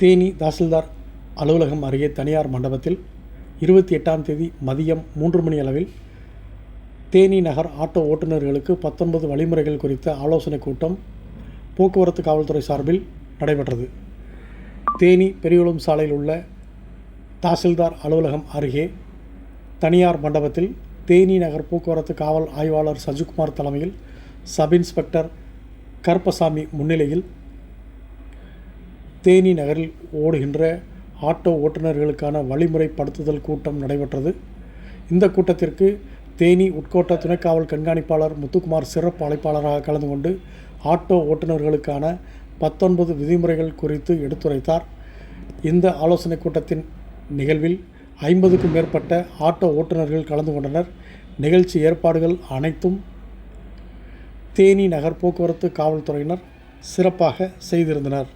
தேனி தாசில்தார் அலுவலகம் அருகே தனியார் மண்டபத்தில் இருபத்தி எட்டாம் தேதி மதியம் மூன்று மணி அளவில் தேனி நகர் ஆட்டோ ஓட்டுநர்களுக்கு பத்தொன்பது வழிமுறைகள் குறித்த ஆலோசனைக் கூட்டம் போக்குவரத்து காவல்துறை சார்பில் நடைபெற்றது. தேனி பெரியகுளம் சாலையில் உள்ள தாசில்தார் அலுவலகம் அருகே தனியார் மண்டபத்தில் தேனி நகர் போக்குவரத்து காவல் ஆய்வாளர் சஜிகுமார் தலைமையில் சப் இன்ஸ்பெக்டர் கருப்பசாமி முன்னிலையில் தேனி நகரில் ஓடுகின்ற ஆட்டோ ஓட்டுநர்களுக்கான வழிமுறைப்படுத்துதல் கூட்டம் நடைபெற்றது. இந்த கூட்டத்திற்கு தேனி உட்கோட்ட துணைக்காவல் கண்காணிப்பாளர் முத்துக்குமார் சிறப்பு அழைப்பாளராக கலந்து கொண்டு ஆட்டோ ஓட்டுநர்களுக்கான பத்தொன்பது விதிமுறைகள் குறித்து எடுத்துரைத்தார். இந்த ஆலோசனைக் கூட்டத்தின் நிகழ்வில் ஐம்பதுக்கும் மேற்பட்ட ஆட்டோ ஓட்டுநர்கள் கலந்து கொண்டனர். நிகழ்ச்சி ஏற்பாடுகள் அனைத்தும் தேனி நகர் போக்குவரத்து காவல்துறையினர் சிறப்பாக செய்திருந்தனர்.